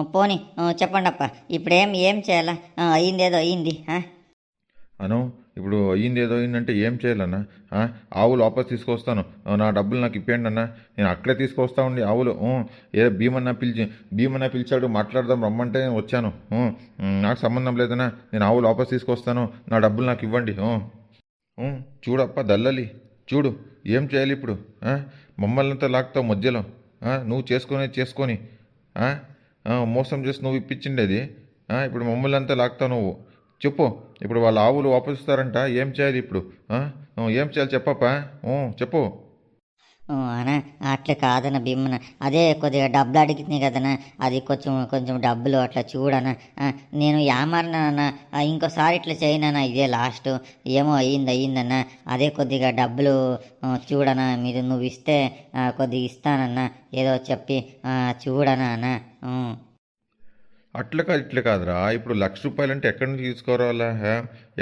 పోనీ ఊ, ఇప్పుడేం ఏం చేయాలా? అయ్యిందేదో అయ్యింది అను ఇప్పుడు అయ్యింది ఏదో అయిందంటే ఏం చేయాలన్నా? ఆవులు వాపస్ తీసుకొస్తాను. నా డబ్బులు నాకు ఇప్పేయండి అన్న. నేను అక్కడే తీసుకొస్తా ఉండి ఆవులు. ఏ భీమన్న పిలిచి భీమన్న పిలిచాడు మాట్లాడదాం రమ్మంటే నేను వచ్చాను నాకు సంబంధం లేదన్నా. నేను ఆవులు వాపస్ తీసుకొస్తాను. నా డబ్బులు నాకు ఇవ్వండి. చూడప్ప దల్లలి. చూడు ఏం చేయాలి ఇప్పుడు? మమ్మల్ని అంతా లాక్తావు మధ్యలో. నువ్వు చేసుకొని చేసుకొని. ఆ, మోసం చేసి నువ్వు ఇప్పించిండేది ఆ? ఇప్పుడు మమ్మల్ని అంతా లాక్తావు నువ్వు. చెప్పు ఇప్పుడు వాళ్ళ ఆవులు వాపస్ ఏం చేయాలి ఇప్పుడు? ఏం చేయాలి చెప్పప్పా? చెప్పు. అనా అట్లా కాదన్న భీమన. అదే కొద్దిగా డబ్బులు అడిగింది కదనా అది కొంచెం కొంచెం డబ్బులు అట్లా చూడనా నేను యామారనా ఇంకోసారి ఇట్లా చేయనన్నా ఇదే లాస్ట్. ఏమో అయ్యింది అయ్యిందన్నా. అదే కొద్దిగా డబ్బులు చూడనా మీరు నువ్వు ఇస్తే కొద్దిగా ఇస్తానన్నా. ఏదో చెప్పి చూడనా అన్న. అట్లా కాదు ఇట్లా కాదురా. ఇప్పుడు లక్ష రూపాయలు అంటే ఎక్కడి నుంచి తీసుకోవాలా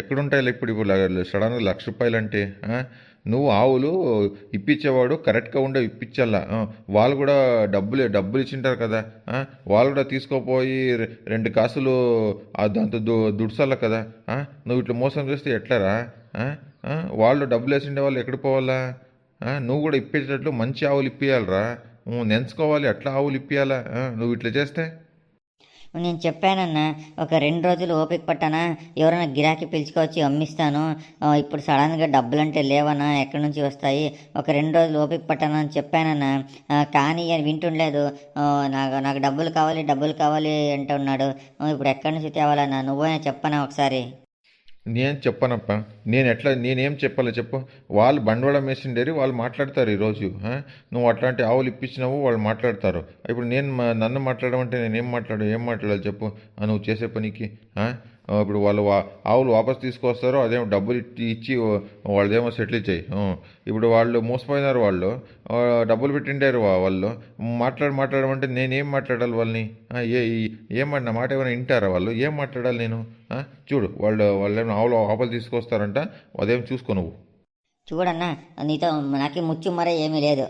ఎక్కడుంటాయి ఇప్పుడు ఇప్పుడు సడన్గా లక్ష రూపాయలు అంటే నువ్వు ఆవులు ఇప్పించేవాడు కరెక్ట్గా ఉండే ఇప్పించాలా వాళ్ళు కూడా డబ్బులు డబ్బులు ఇచ్చింటారు కదా. వాళ్ళు కూడా తీసుకోపోయి రెండు కాసులు దాంతో దు దుడ్సాల కదా. నువ్వు ఇట్లా మోసం చేస్తే ఎట్లారా? వాళ్ళు డబ్బులు వేసిండే వాళ్ళు ఎక్కడికి పోవాలా? నువ్వు కూడా ఇప్పించేటట్లు మంచి ఆవులు ఇప్పియాలరా. నెంచుకోవాలి అట్లా ఆవులు ఇప్పియాలా? నువ్వు ఇట్లా చేస్తే? నేను చెప్పానన్నా ఒక రెండు రోజులు ఓపిక పట్టానా? ఎవరైనా గిరాకీ పిలుచుకొచ్చి అమ్మిస్తాను. ఇప్పుడు సడన్గా డబ్బులు అంటే లేవన్నా ఎక్కడి నుంచి వస్తాయి? ఒక రెండు రోజులు ఓపిక పట్టానా అని చెప్పానన్నా. కానీ ఆయన వింటుండలేదు. నాకు నాకు డబ్బులు కావాలి డబ్బులు కావాలి అంటున్నాడు. ఇప్పుడు ఎక్కడి నుంచి తేవాలన్నా? నువ్వైనా చెప్పనా ఒకసారి? నేను చెప్పనప్ప. నేను ఎట్లా నేనేం చెప్పాలి చెప్పు. వాళ్ళు బండవాళం వేసిండేరి వాళ్ళు మాట్లాడతారు ఈరోజు నువ్వు అట్లాంటి ఆవులు ఇప్పించినావు వాళ్ళు మాట్లాడతారు. ఇప్పుడు నేను మా- నన్ను మాట్లాడమంటే నేను ఏం మాట్లాడు ఏం మాట్లాడాలి చెప్పు నువ్వు చేసే పనికి ఇప్పుడు వాళ్ళు ఆవులు వాపస్ తీసుకొస్తారో అదేమో డబ్బులు ఇచ్చి ఇచ్చి వాళ్ళదేమో సెటిల్ చేయి. ఇప్పుడు వాళ్ళు మోసపోయినారు వాళ్ళు. డబ్బులు పెట్టిండారు వా- వాళ్ళు. మాట్లాడి మాట్లాడమంటే నేనేం మాట్లాడాలి వాళ్ళని? ఏ ఏమన్నా మాట ఏమైనా వింటారా వాళ్ళు? ఏం మాట్లాడాలి నేను? చూడు వాళ్ళు వాళ్ళేమో ఆవులు ఆపలు తీసుకొస్తారంట అదేం చూసుకో నువ్వు. చూడన్నా నీతో నాకే ముచ్చు మరే ఏమీ లేదు.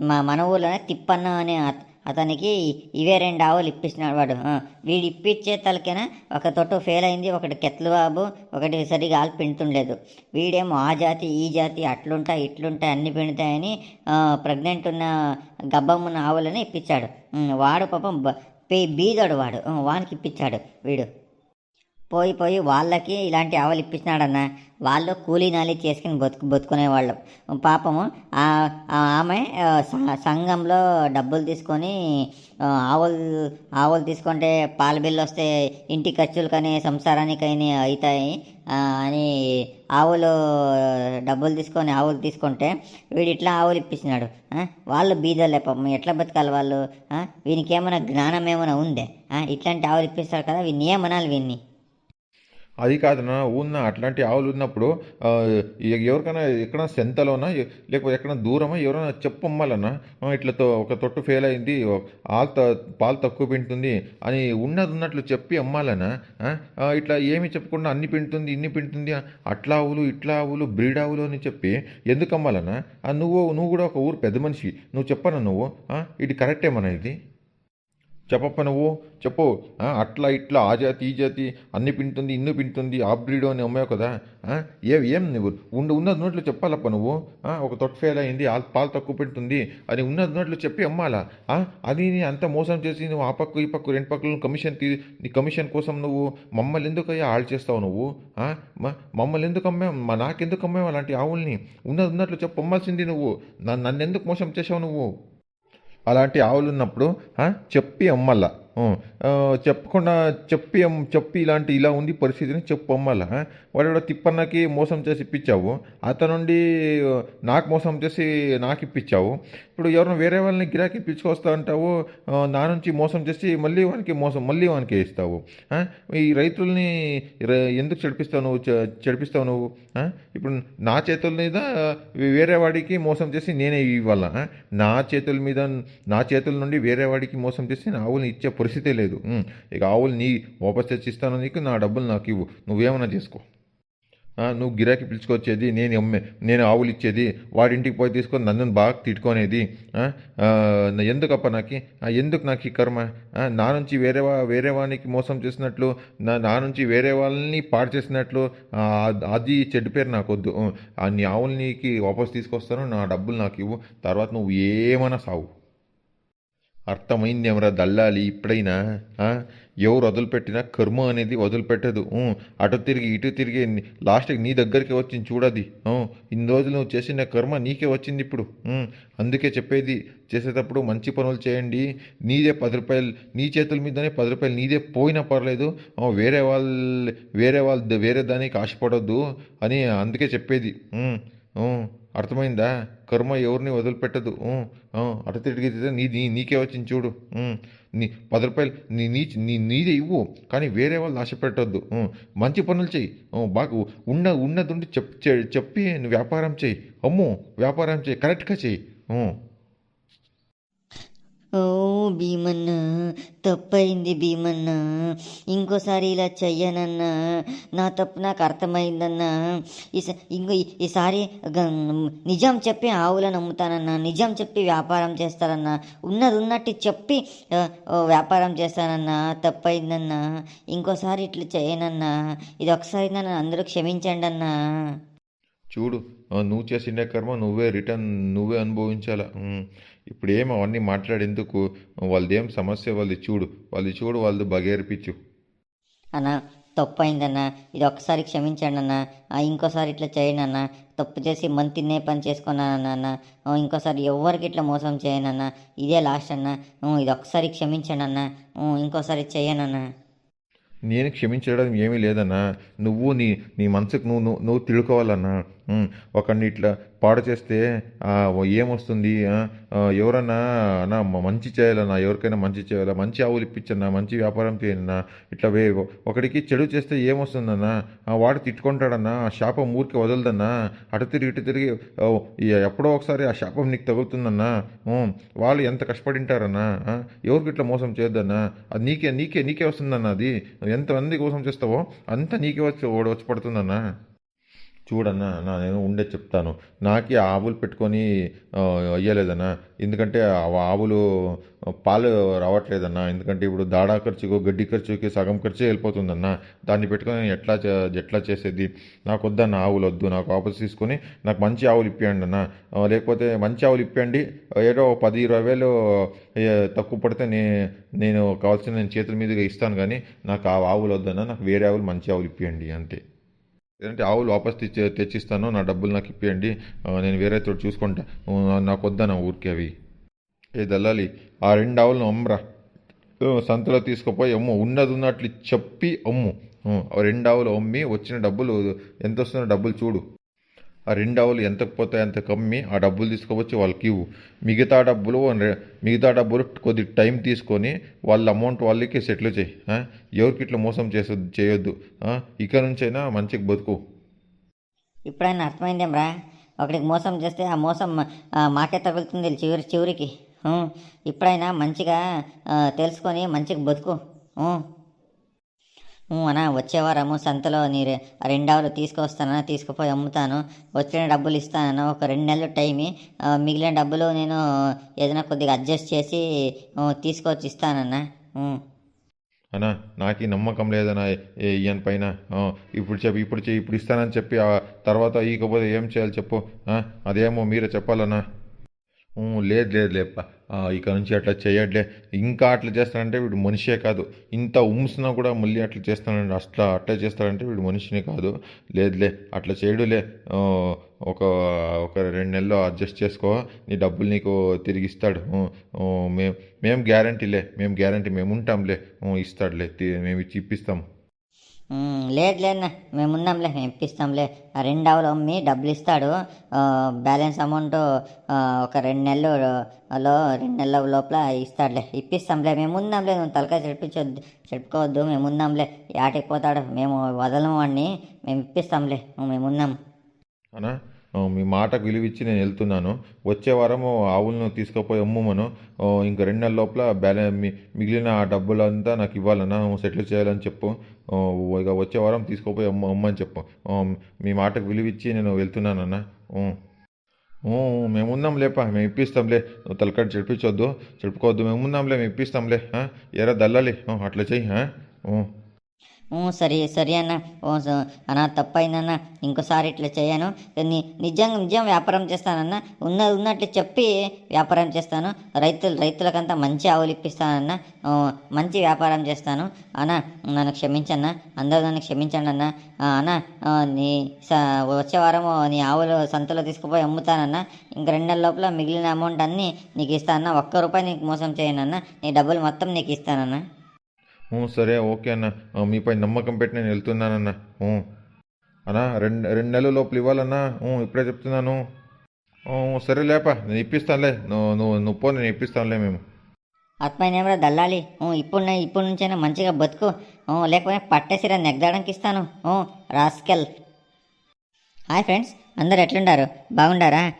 మా మన ఊర్లోనే తిప్పన్న అనే అతనికి ఇవే రెండు ఆవులు ఇప్పించినాడు వాడు. వీడు ఇప్పించే తలకైనా ఒక తొట్టు ఫెయిల్ అయింది ఒకటి కెత్లు బాబు ఒకటి సరిగా ఆలు పిండుతుండలేదు. వీడేమో ఆ జాతి ఈ జాతి అట్లుంటాయి ఇట్లుంటాయి అన్ని పిండుతాయని ప్రెగ్నెంట్ ఉన్న గబ్బమ్మున్న ఆవులని ఇప్పించాడు. వాడు పాపం బీదడు వాడు. వానికి ఇప్పించాడు వీడు. పోయి పోయి వాళ్ళకి ఇలాంటి ఆవులు ఇప్పించినాడన్న వాళ్ళు కూలీ నాలి చేసుకుని బతుకు బతుకునేవాళ్ళు. పాపము ఆ ఆమె సంఘంలో డబ్బులు తీసుకొని ఆవులు ఆవులు తీసుకుంటే పాల బిల్లు వస్తే ఇంటి ఖర్చులకని సంసారానికైనా అవుతాయి. అని ఆవులు డబ్బులు తీసుకొని ఆవులు తీసుకుంటే వీడు ఇట్లా ఆవులు ఇప్పించినాడు. వాళ్ళు బీదలే పాపం. ఎట్లా బతకాలి వాళ్ళు? వీనికి ఏమైనా జ్ఞానం ఏమైనా ఉందే? ఇట్లాంటి ఆవులు ఇప్పిస్తారు కదా వీన్ని ఏమనాలి వీన్ని అది కాదన్నా ఉన్న అట్లాంటి ఆవులు ఉన్నప్పుడు ఎవరికైనా ఎక్కడ సెంతలోనా లేకపోతే ఎక్కడ దూరమా? ఎవరైనా చెప్పమ్మలన్నా ఇట్లతో ఇట్లా ఒక తొట్టు ఫెయిల్ అయింది ఆలు త- పాలు తక్కువ పిండుతుంది అని ఉన్నది ఉన్నట్లు చెప్పి అమ్మాలనా? ఇట్లా ఏమి చెప్పకుండా అన్ని పిండుతుంది ఇన్ని పిండుతుంది అట్లా ఆవులు ఇట్లా ఆవులు బ్రీడ్ ఆవులు అని చెప్పి ఎందుకు అమ్మాలన్నా ఆ, నువ్వు నువ్వు కూడా ఒక ఊరు పెద్ద మనిషి నువ్వు చెప్పనా నువ్వు? ఇది ఇది కరెక్టేమన్నా ఇది? చెప్పప్ప నువ్వు? చెప్పు. అట్లా ఇట్లా ఆ జాతి ఈ జాతి అన్ని పిండుతుంది ఇన్ను పింటుంది ఆ బ్రీడ్ అని అమ్మావు కదా. ఏ ఏం నువ్వు? ఉండు ఉన్నది నోట్లో చెప్పాలప్ప నువ్వు? ఒక తొట్టు ఫెయిల్ అయింది ఆ పాలు తక్కువ పెడుతుంది అని ఉన్నది నోట్లో చెప్పి అమ్మాలా? అది నీ అంత మోసం చేసి నువ్వు ఆ పక్క ఈ పక్క రెండు పక్కలను కమిషన్ తీ నీ కమిషన్ కోసం నువ్వు మమ్మల్ని ఎందుకు అయ్యా ఆళ్ళు చేస్తావు నువ్వు? మ- మమ్మల్ని ఎందుకు అమ్మావు? మా నాకెందుకు అమ్మావు అలాంటి ఆవుల్ని? ఉన్నది ఉన్నట్లు చెప్పు అమ్మాల్సింది నువ్వు. నన్ను ఎందుకు మోసం చేసావు నువ్వు? అలాంటి ఆవులు ఉన్నప్పుడు చెప్పి అమ్మల్లా. చెప్పకుండా చెప్పి చెప్పి ఇలాంటి ఇలా ఉంది పరిస్థితిని చెప్పు అమ్మల్లా వాడు తిప్పన్నకి మోసం చేసి ఇప్పించావు. అతను నుండి నాకు మోసం చేసి నాకు ఇప్పించావు. ఇప్పుడు ఎవరైనా వేరే వాళ్ళని గిరాకీ ఇప్పించుకొస్తా అంటావు నా నుంచి మోసం చేసి మళ్ళీ వానికి మోసం మళ్ళీ వానికి ఇస్తావు ఈ రైతుల్ని ఎందుకు చెడిపిస్తావు నువ్వు చెడిపిస్తావు నువ్వు ఇప్పుడు నా చేతుల మీద వేరే వాడికి మోసం చేసి నేనే ఇవ్వాలా నా చేతుల మీద నా చేతుల నుండి వేరే వాడికి మోసం చేసి నా ఆవుల్ని ఇచ్చే పరిస్థితే లేదు. ఇక ఆవులు నీ వాపస్ తెచ్చి ఇస్తాను నీకు నా డబ్బులు నాకు ఇవ్వు. నువ్వేమైనా చేసుకో. నువ్వు గిరాకీ పిలుచుకొచ్చేది నేను అమ్మే నేను ఆవులు ఇచ్చేది వాడింటికి పోయి తీసుకొని నన్ను బాగా తిట్టుకునేది. ఎందుకప్ప నాకు? ఎందుకు నాకు ఈ కర్మ? నా నుంచి వేరే వా వేరే వానికి మోసం చేసినట్లు నా నా నుంచి వేరే వాళ్ళని పాడు చేసినట్లు అది చెడ్డ పేరు నాకు వద్దు నీ ఆవులు ఆవులనికి వాపస్ తీసుకొస్తాను నా డబ్బులు నాకు ఇవ్వు. తర్వాత నువ్వు ఏమైనా సావు. అర్థమైంది ఏమరా దల్లాలి ఇప్పుడైనా? ఎవరు వదిలిపెట్టినా కర్మ అనేది వదిలిపెట్టదు. అటు తిరిగి ఇటు తిరిగి లాస్ట్కి నీ దగ్గరికి వచ్చింది చూడది. ఇన్ని రోజులు నువ్వు చేసిన కర్మ నీకే వచ్చింది ఇప్పుడు. అందుకే చెప్పేది చేసేటప్పుడు మంచి పనులు చేయండి. నీదే పది రూపాయలు నీ చేతుల మీదనే పది రూపాయలు నీదే పోయినా పర్లేదు. వేరే వాళ్ళ వేరే వాళ్ళ వేరే దానికి ఆశపడొద్దు అని అందుకే చెప్పేది. అర్థమైందా? కర్మ ఎవరిని వదిలిపెట్టదు. అటు తిరిగితే నీ నీ నీకే వచ్చింది చూడు. నీ పది రూపాయలు నీ నీ నీ నీదే ఇవ్వు కానీ వేరే వాళ్ళు ఆశ పెట్టొద్దు మంచి పనులు చెయ్యి. బాగా ఉన్న ఉన్నదుండి చెప్ చె- చెప్పి వ్యాపారం చెయ్యి. అమ్ము వ్యాపారం చెయ్యి కరెక్ట్గా చెయ్యి. ఓ భీమన్న తప్పైంది భీమన్న. ఇంకోసారి ఇలా చెయ్యనన్న. నా తప్పు నాకు అర్థమైందన్నా. ఇంకో ఈసారి నిజం చెప్పి ఆవులను అమ్ముతానన్నా. నిజం చెప్పి వ్యాపారం చేస్తానన్న ఉన్నది ఉన్నట్టు చెప్పి వ్యాపారం చేస్తానన్నా. తప్పైందన్నా. ఇంకోసారి ఇట్లా చేయనన్న. ఇది ఒకసారి నన్ను అందరూ క్షమించండి అన్నా చూడు నువ్వు చేసిన కర్మ నువ్వే రిటర్న్ నువ్వే అనుభవించాలా? ఇప్పుడు ఏం అవన్నీ మాట్లాడేందుకు? వాళ్ళదేం సమస్య? వాళ్ళది చూడు. వాళ్ళది చూడు వాళ్ళది బగేర్పించు అన్న తప్పు అయిందన్న ఇది ఒక్కసారి క్షమించండి అన్న. ఇంకోసారి ఇట్లా చేయండి అన్న. తప్పు చేసి మంత్ తిన్నే పని చేసుకున్నాను అన్న. ఇంకోసారి ఎవరికి ఇట్లా మోసం చేయను అన్న ఇదే లాస్ట్ అన్న. ఇది ఒక్కసారి క్షమించండి అన్న. ఇంకోసారి చేయను అన్న. నేను క్షమించడం ఏమీ లేదన్నా. నువ్వు నీ నీ మనసుకు నువ్వు నువ్వు నువ్వు తిడుకోవాలన్నా. ఒకడిని ఇట్లా పాడు చేస్తే ఏమొస్తుంది ఎవరన్నా నా మంచి చేయాలన్నా ఎవరికైనా మంచి చేయాలా మంచి ఆవులు ఇప్పించన్నా మంచి వ్యాపారం చేయనన్నా ఇట్లా వే ఒకడికి చెడు చేస్తే ఏమొస్తుందన్నా వాడు తిట్టుకుంటాడన్నా ఆ శాపం ఊరికి వదలదన్నా అటు తిరిగి ఇటు తిరిగి ఎప్పుడో ఒకసారి ఆ శాపం నీకు తగులుతుందన్నా వాళ్ళు ఎంత కష్టపడింటారన్నా ఎవరికి ఇట్లా మోసం చేయొద్దన్నా అది నీకే నీకే నీకే వస్తుందన్నా అది? ఎంతమంది కోసం చేస్తావో అంతా నీకే వచ్చి ఓడి వచ్చి పడుతుందన్నా. చూడన్నా నా నేను ఉండే చెప్తాను. నాకే ఆవులు పెట్టుకొని అయ్యలేదన్నా. ఎందుకంటే ఆ ఆవులు పాలు రావట్లేదన్నా. ఎందుకంటే ఇప్పుడు దాడా ఖర్చుకు గడ్డి ఖర్చుకి సగం ఖర్చే వెళ్ళిపోతుందన్నా. దాన్ని పెట్టుకొని నేను ఎట్లా ఎట్లా చేసేది? నాకు వద్దన్న ఆవులు వద్దు నాకు వాపస్ తీసుకొని నాకు మంచి ఆవులు ఇప్పియండి అన్న. లేకపోతే మంచి ఆవులు ఇప్పియండి. ఏదో పది ఇరవై వేలు తక్కువ పడితే నే నేను కావాల్సిన నేను చేతుల మీదుగా ఇస్తాను కానీ నాకు ఆ ఆవులు వద్దన్నా నాకు వేరే ఆవులు మంచి ఆవులు ఇప్పియండి అంతే. లేదంటే ఆవులు వాపస్ తెచ్చి తెచ్చిస్తాను నా డబ్బులు నాకు ఇప్పియండి నేను వేరే చోటు చూసుకుంటా నాకు వద్దాను ఊరికే అవి? ఏ దల్లాలి ఆ రెండు ఆవులను అమ్మరా సంతలో తీసుకుపోయి అమ్ము ఉన్నది ఉన్నట్లు చెప్పి అమ్ము ఆ, రెండు ఆవులు అమ్మి వచ్చిన డబ్బులు ఎంత వస్తున్న డబ్బులు చూడు ఆ రెండు ఆవులు ఎంతకు పోతాయి అంత కమ్మి ఆ డబ్బులు తీసుకోవచ్చు వాళ్ళకి ఇవ్వు. మిగతా డబ్బులు మిగతా డబ్బులు కొద్ది టైం తీసుకొని వాళ్ళ అమౌంట్ వాళ్ళకి సెటిల్ చేయి. ఎవరికి ఇట్లా మోసం చేసొ చేయొద్దు. ఇక నుంచైనా మంచిగా బతుకు. ఇప్పుడైనా అర్థమైందేమ్రా ఒకడికి మోసం చేస్తే ఆ మోసం మాకే తగులుతుంది చివరి చివరికి. ఇప్పుడైనా మంచిగా తెలుసుకొని మంచిగా బతుకు. అన్నా వచ్చే వారము సంతలో నీ ఆ రెండావులు తీసుకొస్తానన్నా తీసుకుపోయి అమ్ముతాను. వచ్చిన డబ్బులు ఇస్తానన్నా ఒక రెండు నెలలు టైం మిగిలిన డబ్బులు నేను ఏదైనా కొద్దిగా అడ్జస్ట్ చేసి తీసుకొచ్చి ఇస్తానన్నా. అన్నా నాకు ఈ నమ్మకం లేదన్నా ఈయన పైన. ఇప్పుడు చెప్పి ఇప్పుడు ఇప్పుడు ఇస్తానని చెప్పి ఆ తర్వాత ఈకపోతే ఏం చేయాలి చెప్పు. అదేమో మీరే చెప్పాలన్నా. లేదు లేదు లేప్ప ఇక నుంచి అట్లా చేయట్లే. ఇంకా అట్లా చేస్తానంటే వీడు మనిషే కాదు. ఇంత ఉమ్స్నా కూడా మళ్ళీ అట్లా చేస్తానంటే అట్లా అట్లా చేస్తాడంటే వీడు మనిషినే కాదు. లేదులే అట్లా చేయడులే. ఒక ఒక రెండు నెలలు అడ్జస్ట్ చేసుకో. నీ డబ్బులు నీకు తిరిగి ఇస్తాడు. మేము మేము గ్యారంటీలే. మేము గ్యారంటీ మేము ఉంటాంలే ఇస్తాడులే. తి- మేము ఇచ్చి ఇప్పిస్తాం. లేదు లేదన్నా మేము ఇప్పిస్తాంలే ఆ రెండు ఆవులు అమ్మి డబ్బులు ఇస్తాడు. బ్యాలెన్స్ అమౌంట్ ఒక రెండు నెలలు లో రెండు నెలల లోపల ఇస్తాడులే. ఇప్పిస్తాంలే మేము నువ్వు తలకాయ చెడిపించొద్దు చెప్పుకోవద్దు మేమున్నాంలే. యాటికి పోతాడు మేము వదలము వాడిని మేము ఇప్పిస్తాంలే మేము ఉన్నాం అనా? మీ మాటకు విలువిచ్చి నేను వెళ్తున్నాను. వచ్చే వారము ఆవులను తీసుకుపోయి అమ్ముమను. ఇంక రెండు నెలల లోపల బ్యాలె మీ మిగిలిన ఆ డబ్బులంతా నాకు ఇవ్వాలన్నా సెటిల్ చేయాలని చెప్పు. ఇక వచ్చే వారం తీసుకుపోయి అమ్మ అమ్మని చెప్పు. మీ మాటకు విలువిచ్చి నేను వెళ్తున్నానన్నా ఊ. మేము లేపా మేము ఇప్పిస్తాంలే నువ్వు తలకాడు చెడిపించొద్దు చెడుపుకోవద్దు. మేము మేము ఇప్పిస్తాంలే ఎరా దల్లాలి అట్లా చెయ్యి సరే సరే అన్న. ఓ అన్న తప్పైందన్న ఇంకోసారి ఇట్లా చేయను. నిజంగా నిజం వ్యాపారం చేస్తానన్న. ఉన్న ఉన్నట్లు చెప్పి వ్యాపారం చేస్తాను. రైతులు రైతులకంతా మంచి ఆవులు ఇప్పిస్తానన్న. మంచి వ్యాపారం చేస్తాను. అన్న నన్ను క్షమించన్న. అందరూ నన్ను క్షమించండి అన్న. అన్న నీ స- వచ్చే వారం నీ ఆవులు సంతలో తీసుకుపోయి అమ్ముతానన్న. ఇంక రెండు నెలల లోపల మిగిలిన అమౌంట్ అన్నీ నీకు ఇస్తానన్న ఒక్క రూపాయి నీకు మోసం చేయనన్న. నీ డబ్బులు మొత్తం నీకు ఇస్తానన్న. సరే ఓకే అన్న. మీపై నమ్మకం పెట్టి నేను వెళ్తున్నానన్న. అన్నా రెండు రెండు నెలల లోపల ఇవ్వాలన్నా? ఊ, ఇప్పుడే చెప్తున్నాను. సరే లేపా. నేను ఇప్పిస్తానులే. నువ్వు నువ్వు నువ్వు పో నేను ఇప్పిస్తానులే మేము. ఆత్మీయమరా దల్లాలి? ఇప్పుడు నే- ఇప్పుడు నుంచైనా మంచిగా బతుకు. ఊ, లేకపోతే పట్టేసిరా నెగ్దాడానికి ఇస్తాను. రాస్కెల్. హాయ్ ఫ్రెండ్స్ అందరు ఎట్లుండారు? బాగుండారా?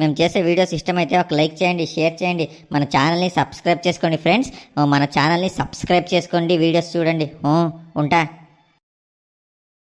మేము. చేసే వీడియోస్ ఇష్టమైతే ఒక లైక్ చేయండి షేర్ చేయండి. మన ఛానల్ని సబ్స్క్రైబ్ చేసుకోండి ఫ్రెండ్స్. మన ఛానల్ని సబ్స్క్రైబ్ చేసుకోండి వీడియోస్ చూడండి. ఉంటా?